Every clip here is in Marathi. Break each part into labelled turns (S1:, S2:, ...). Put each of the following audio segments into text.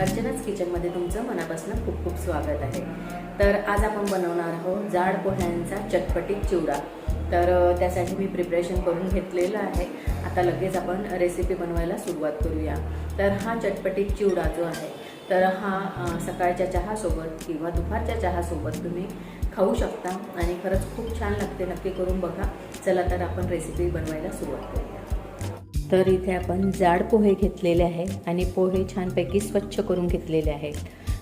S1: अर्जुनच किचनमध्ये तुमचं मनापासून खूप खूप स्वागत आहे. तर आज आपण बनवणार आहोत जाड पोह्यांचा चटपटीत चिवडा. तर त्यासाठी मी प्रिपरेशन करून घेतलेलं आहे. आता लगेच आपण रेसिपी बनवायला सुरुवात करूया. तर हा चटपटीत चिवडा जो आहे तर हा सकाळच्या चहासोबत किंवा दुपारच्या चहासोबत तुम्ही खाऊ शकता आणि खरंच खूप छान लागते. नक्की करून बघा. चला तर आपण रेसिपी बनवायला सुरुवात करूया. तर इथे आपण जाड पोहे घेतलेले आहे आणि पोहे छानपैकी स्वच्छ करून घेतलेले आहेत.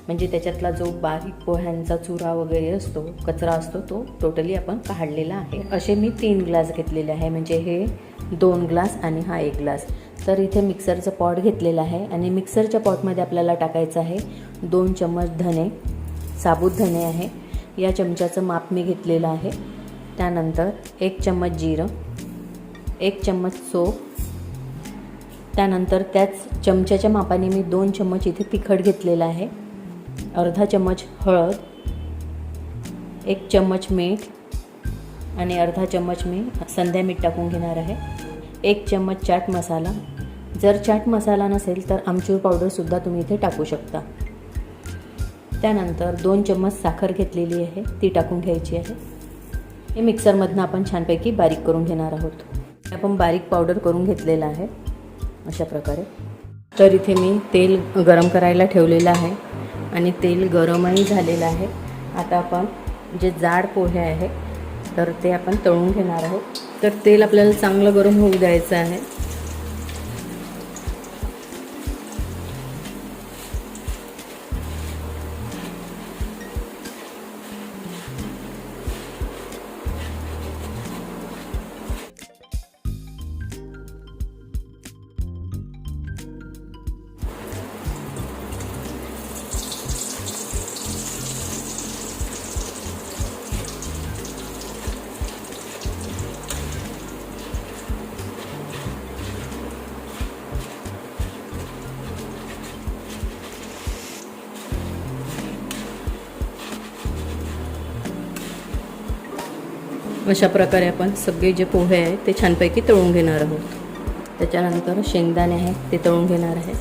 S1: म्हणजे त्याच्यातला जो बारीक पोह्यांचा चुरा वगैरे असतो कचरा असतो तो टोटली आपण काढलेला आहे. असे मी तीन ग्लास घेतलेले आहे. म्हणजे हे दोन ग्लास आणि हा एक ग्लास. तर इथे मिक्सरचं पॉट घेतलेलं आहे आणि मिक्सरच्या पॉटमध्ये आपल्याला टाकायचं आहे दोन चम्मच धने साबूत धने आहे. या चमच्याचं माप मी घेतलेलं आहे. त्यानंतर एक चम्मच जिरं एक चम्मच सोप त्यानंतर त्याच चमच्याच्या मापाने मी दोन चम्मच इथे तिखट घेतलेलं आहे. अर्धा चम्मच हळद एक चम्मच मीठ आणि अर्धा चम्मच मी संध्या मीठ टाकून घेणार आहे. एक चम्मच चाट मसाला. जर चाट मसाला नसेल तर आमचूर पावडरसुद्धा तुम्ही इथे टाकू शकता. त्यानंतर दोन चम्मच साखर घेतलेली आहे ती टाकून घ्यायची आहे. हे मिक्सरमधनं आपण छानपैकी बारीक करून घेणार आहोत. आपण बारीक पावडर करून घेतलेलं आहे. अशा प्रकारे. तर इथे मी तेल गरम करायला ठेवलेलं आहे आणि तेल गरमही झालेलं आहे. आता आपण जे जाड पोहे आहे तर ते आपण तळून घेणार आहोत. तर तेल आपल्याला चांगलं गरम होऊ द्यायचं आहे. अशा प्रकारे आपण सगळे जे पोहे आहेत ते छानपैकी तळून घेणार आहोत. त्याच्यानंतर शेंगदाणे आहेत ते तळून घेणार आहे.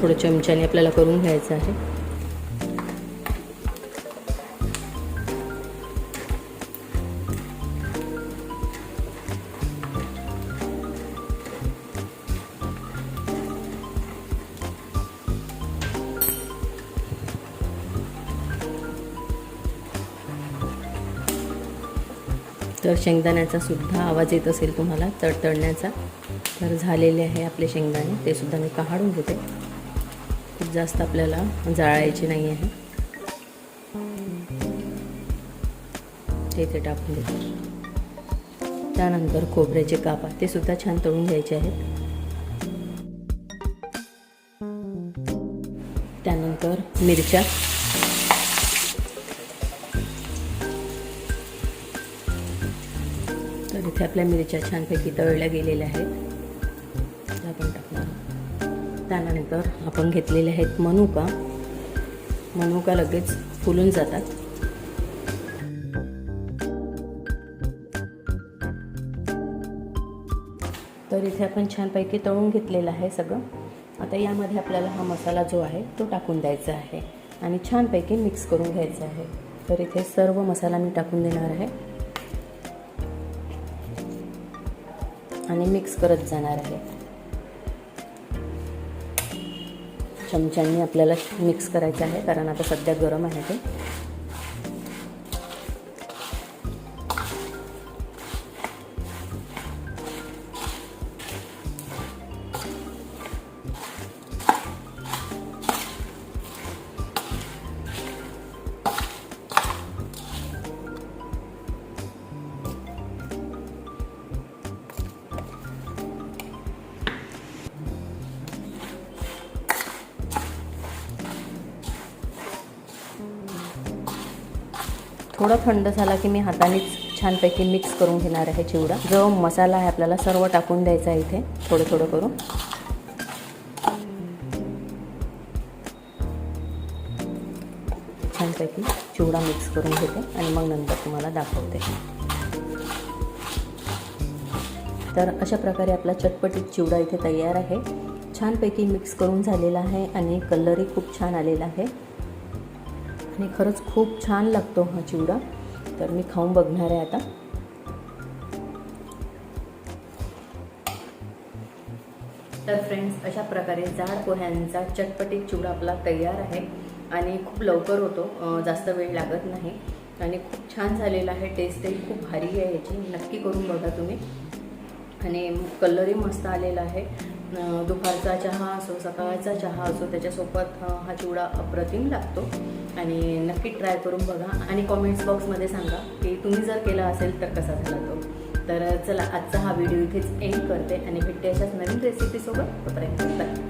S1: थोडं चमच्याने आपल्याला करून घ्यायचं आहे. तर शेंगदाण्याचा सुद्धा आवाज येत असेल तुम्हाला तडतडण्याचा. तर झालेले आहे आपले शेंगदाणे ते सुद्धा मी काढून घेते. खूप जास्त आपल्याला जाळायचे नाही आहे. ते ते टाकून देते. त्यानंतर खोबऱ्याचे कापा ते सुद्धा छान तळून घ्यायचे आहेत. त्यानंतर मिरच्या. जिथे इथे आपल्या मिरच्या छानपैकी तळल्या गेलेल्या आहेत. त्या आपण टाकणार. त्यानंतर आपण घेतलेले आहेत मनुका. मनुका लगेच फुलून जातात. तर इथे आपण छानपैकी तळून घेतलेलं आहे सगळं. आता यामध्ये आपल्याला हा मसाला जो आहे तो टाकून द्यायचा आहे. आणि छानपैकी मिक्स करून घ्यायचा आहे. तर इथे सर्व मसाला मी टाकून देणार आहे. आणि मिक्स करत जाणार आहे. चमच्यांनी आपल्याला मिक्स करायचं आहे कारण आता सध्या गरम आहे ते. थोडा थंड झाला की मी हातानेच छानपैकी मिक्स करून घेणार आहे चिवडा. जो मसाला आहे आपल्याला सर्व टाकून द्यायचा आहे इथे. थोडं थोडं करून. छानपैकी चिवडा मिक्स करून घेते आणि मग नंतर तुम्हाला दाखवते. तर अशा प्रकारे आपला चटपटीत चिवडा इथे तयार आहे. छानपैकी मिक्स करून झालेला आहे आणि कलरही खूप छान आलेला आहे. आणि खरंच खूप छान लागतो हा चिवडा. तर मी खाऊन बघणार आहे आता. तर फ्रेंड्स अशा प्रकारे जाड पोह्यांचा चटपटीत चिवडा आपला तयार आहे आणि खूप लवकर होतो जास्त वेळ लागत नाही. आणि खूप छान झालेला आहे टेस्टही खूप भारी आहे याची. नक्की करून बघा तुम्ही. आणि कलरही मस्त आलेला आहे. दुपारचा चहा असो सकाळचा चहा असो त्याच्यासोबत हा चिवडा अप्रतिम लागतो. आणि नक्की ट्राय करून बघा आणि कॉमेंट्स बॉक्समध्ये सांगा की तुम्ही जर केला असेल तर कसा झाला तो. तर चला आजचा हा व्हिडिओ इथेच एंड करते आणि भेटते अशाच नवीन रेसिपीसोबत तोपर्यंत बाय